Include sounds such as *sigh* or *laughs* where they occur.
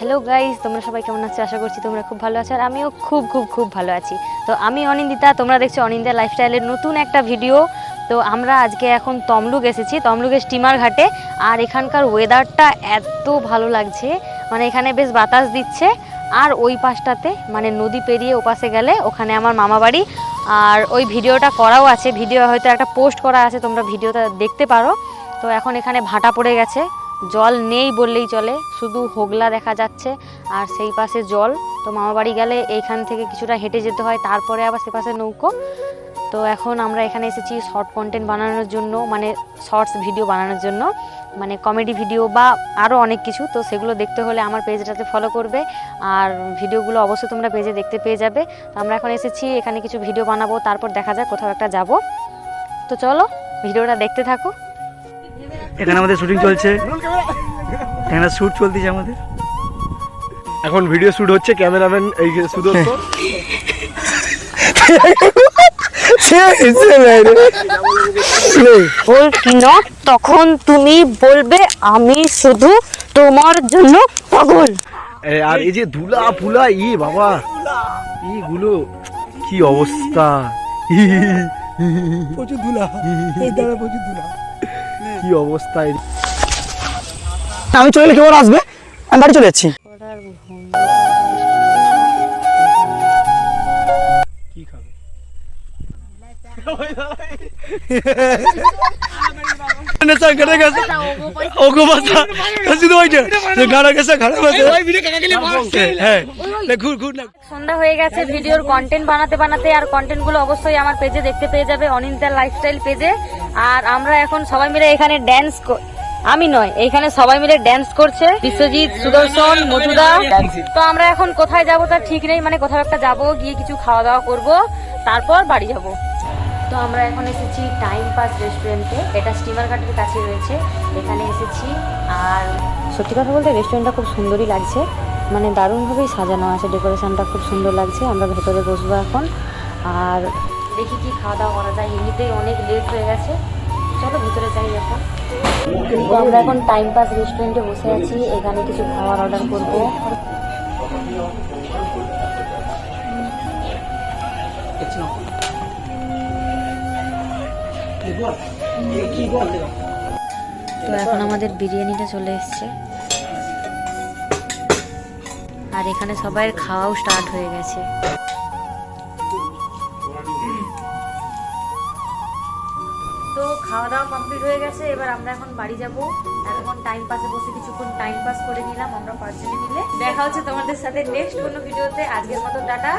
Hello guys তোমরা সবাই কেমন আছো? আশা করছি তোমরা খুব ভালো আছো, আর আমিও খুব খুব খুব ভালো আছি। তো আমি অনিন্দিতা, তোমরা দেখছ অনিন্দিতা লাইফস্টাইলের নতুন একটা ভিডিও তো আমরা আজকে এখন তমলুক এসেছি, তমলুকের স্টিমার ঘাটে, আর এখানকার ওয়েদারটা এত ভালো লাগছে। মানে এখানে বেশ বাতাস দিচ্ছে, আর ওই পাশটাতে মানে নদী পেরিয়ে ওপাশে গেলে ওখানে আমার মামা বাড়ি। আর ওই ভিডিওটা করাও আছে ভিডিও হয়তো একটা পোস্ট করা আছে, তোমরা ভিডিওটা দেখতে পারো। তো এখন এখানে ভাটা পড়ে গেছে জল নেই বললেই চলে, শুধু হোগলা দেখা যাচ্ছে, আর সেই পাশে জল। তো মামা বাড়ি গেলে এইখান থেকে কিছুটা হেঁটে যেতে হয়, তারপরে আবার সে পাশে নৌকো। তো এখন আমরা এখানে এসেছি শর্ট কন্টেন্ট বানানোর জন্য মানে শর্টস ভিডিও বানানোর জন্য মানে কমেডি ভিডিও বা আরও অনেক কিছু। তো সেগুলো দেখতে হলে আমার পেজটাতে ফলো করবে, আর ভিডিওগুলো অবশ্যই তোমরা পেজে দেখতে পেয়ে যাবে। তো আমরা এখন এসেছি, এখানে কিছু ভিডিও বানাবো, তারপর দেখা যাক কোথাও একটা যাব। তো চলো ভিডিওটা দেখতে থাকো। এখানে আমাদের শুটিং চলছে। এখানে শুট চলতেছে আমাদের। এখন ভিডিও শুট হচ্ছে ক্যামেরাম্যান এই যে সুদর্শন। না তখন তুমি বলবে আমি শুধু তোমার জন্য পাগল। আর এই যে ধুলা ফুলা ই বাবা ইগুলো কি অবস্থা? প্রচুর ধুলা। প্রচুর ধুলা। কি অবস্থায় এই- আমি চলে গেলে কেমন আসবে? আমি বাড়ি চলে যাচ্ছি। কি খাবে। *laughs* নেশা করে গেছে? ওগো বাসা শুধু ওইটা যে গাড়া গেছে গাড়া গেছে। হ্যাঁ ঘুর ঘুর না। সন্ধ্যা হয়ে গেছে ভিডিওর কন্টেন্ট বানাতে বানাতে আর কন্টেন্টগুলো অবশ্যই আমার পেজে দেখতে পেয়ে যাবে অনিন্দার লাইফস্টাইল পেজে আর আমরা এখন সবাই মিলে এখানে ড্যান্স আমি নয় এখানে সবাই মিলে ড্যান্স করছে। বিশ্বজিৎ সুদর্শন মধুদা। তো আমরা এখন কোথায় যাব তার ঠিক নেই মানে কোথাও একটা যাব গিয়ে কিছু খাওয়া দাওয়া করব তারপর বাড়ি যাব। তো আমরা এখন এসেছি টাইম পাস রেস্টুরেন্টে। এটা স্টিমার ঘাটের কাছে রয়েছে। এখানে এসেছি। আর সত্যি কথা বলতে রেস্টুরেন্টটা খুব সুন্দরই লাগছে। মানে দারুণভাবেই সাজানো আছে, ডেকোরেশনটা খুব সুন্দর লাগছে। আমরা ভেতরে বসবো এখন। আর দেখি কি খাওয়া দাওয়া করা যায়। এমনিতেই অনেক লেট হয়ে গেছে। চলো ভিতরে যাই এখন। আমরা এখন টাইম পাস রেস্টুরেন্টে বসে আছি। এখানে কিছু খাবার অর্ডার করব। তো এখন আমাদের বিরিয়ানিটা চলে এসছে। আর এখানে সবাই খাওয়াও স্টার্ট হয়ে গেছে। তো খাওয়া দাওয়া কমপ্লিট হয়ে গেছে, এবার আমরা এখন বাড়ি যাব। এখন টাইম পাসে বসে কিছুক্ষণ টাইম পাস করে নিলাম, আমরা পাঁচজনে মিলে। দেখা হচ্ছে তোমাদের সাথে নেক্সট কোনো ভিডিওতে আজকের মতো টাটা।